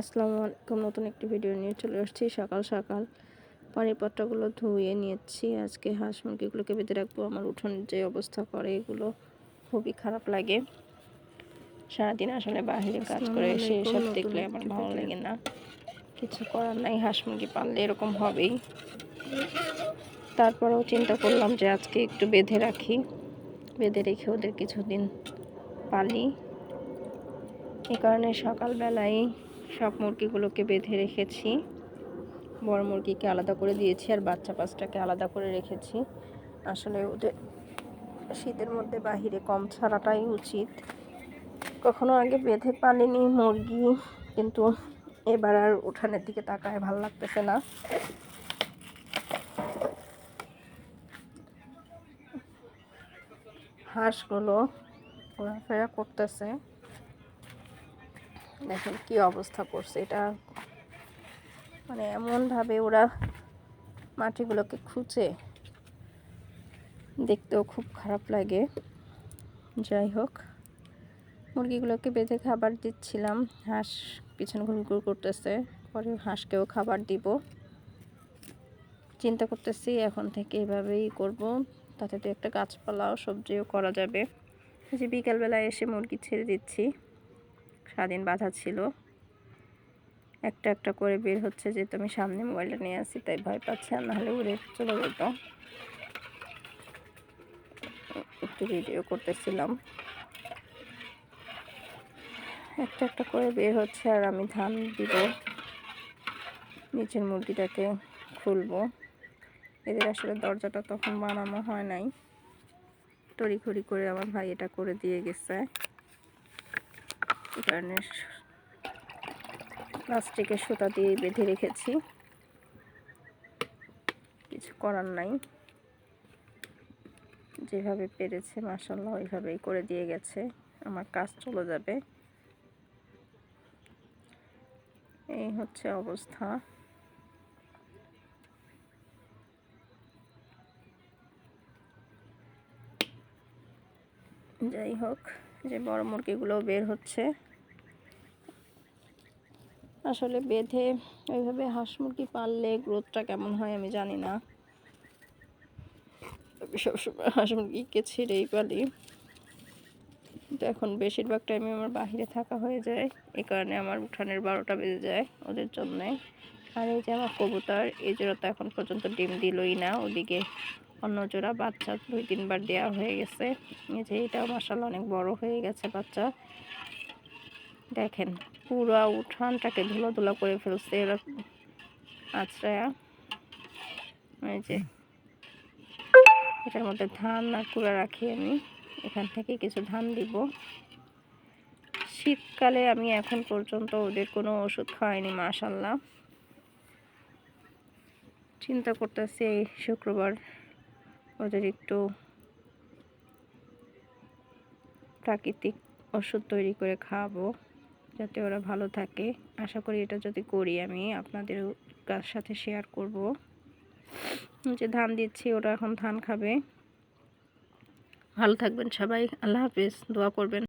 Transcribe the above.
আসসালামু আলাইকুম। নতুন একটি ভিডিও নিয়ে চলে আসছি। সকাল সকাল পানির পাত্রগুলো ধুয়ে নিয়েছি। আজকে হাঁস মুরগিগুলোকে বেঁধে রাখব। আমার উঠোনের যে অবস্থা করে এগুলো খুবই খারাপ লাগে। সারাদিন আসলে বাইরে কাজ করে এসে এসব দেখলে আমার ভালো লাগে না। কিছু করার নাই। হাঁস মুরগি পাললে এরকম হবেই। তারপরেও চিন্তা করলাম যে আজকে একটু বেঁধে রাখি। বেঁধে রেখে ওদের কিছুদিন পালি। এ কারণে সকালবেলায় সব মুরগিগুলোকে বেঁধে রেখেছি। বড় মুরগিকে আলাদা করে দিয়েছি আর বাচ্চা পাঁচটাকে আলাদা করে রেখেছি। আসলে ওদের শীতের মধ্যে বাহিরে কম ছাড়াটাই উচিত। কখনো আগে বেঁধে পালিনি মুরগি, কিন্তু এবার আর উঠানের দিকে তাকায় ভালো লাগতেছে না। হাঁসগুলো ঘোরাফেরা করতেছে। দেখেন কি অবস্থা করছে এটা। মানে এমনভাবে ওরা মাটিগুলোকে খুঁজে দেখতেও খুব খারাপ লাগে। যাই হোক, মুরগিগুলোকে বেঁধে খাবার দিচ্ছিলাম, হাঁস পিছনে ঘুরঘুর করতেছে, পরে হাঁসকেও খাবার দিব। চিন্তা করতেছি এখন থেকে এভাবেই করব, তাতে তো একটা গাছপালাও সবজিও করা যাবে। যে বিকালবেলায় এসে মুরগি ছেড়ে দিচ্ছি। সারাদিন বাধা ছিল। একটা একটা করে বের হচ্ছে যে তুমি সামনে মোবাইলটা নিয়ে আসি, তাই ভয় পাচ্ছে। আর নাহলে উড়ে চলে যেত। একটু ভিডিও করতেছিলাম। একটা একটা করে বের হচ্ছে আর আমি ধান দিব। নিচের মুরগিটাকে খুলবো। এদের আসলে দরজাটা তখন বানানো হয় নাই। তড়িঘড়ি করে আমার ভাই এটা করে দিয়ে গেছে। কারণে প্লাস্টিকের সুতা দিয়ে বেঁধে রেখেছি। কিছু করার নাই। যেভাবে পেরেছে মাসাল্লাহ ওইভাবেই করে দিয়ে গেছে। আমার কাজ চলে যাবে। এই হচ্ছে অবস্থা। যাই হোক, যে বড় মুরগিগুলো বের হচ্ছে। আসলে বেঁধে ওইভাবে হাঁস মুরগি পাললে গ্রোথটা কেমন হয় আমি জানি না। সবসময় হাঁস মুরগিকে ছেড়েই পালি। কিন্তু এখন বেশিরভাগ টাইমে আমার বাহিরে থাকা হয়ে যায়, এ কারণে আমার উঠানের বারোটা বেজে যায় ওদের জন্যে। আর এই যে আমার কবুতর, এই জোড়া তো এখন পর্যন্ত ডিম দিলই না, ওদিকে অন্য জোড়া বাচ্চা দুই তিনবার দেওয়া হয়ে গেছে। যে এটাও মশাল অনেক বড় হয়ে গেছে বাচ্চা। দেখেন, পুরো উঠানটাকে ধুলো ধুলো করে ফেলছে এরা আছড়ায়া এই যে, এটার মধ্যে ধান আর কুড়া রাখি আমি। এখান থেকে কিছু ধান দিব। শীতকালে আমি এখন পর্যন্ত ওদের কোনো ওষুধ খাওয়াইনি মাশাল্লাহ চিন্তা করতেছি এই শুক্রবার ওদের একটু প্রাকৃতিক ওষুধ তৈরি করে খাওয়াবো যাতে ওরা ভালো থাকে। আশা করি এটা যদি করি আমি, আপনাদের কার সাথে শেয়ার করব। যে ধান দিচ্ছি, ওরা এখন ধান খাবে। ভালো থাকবেন সবাই, আল্লাহ হাফিজ, দোয়া করবেন।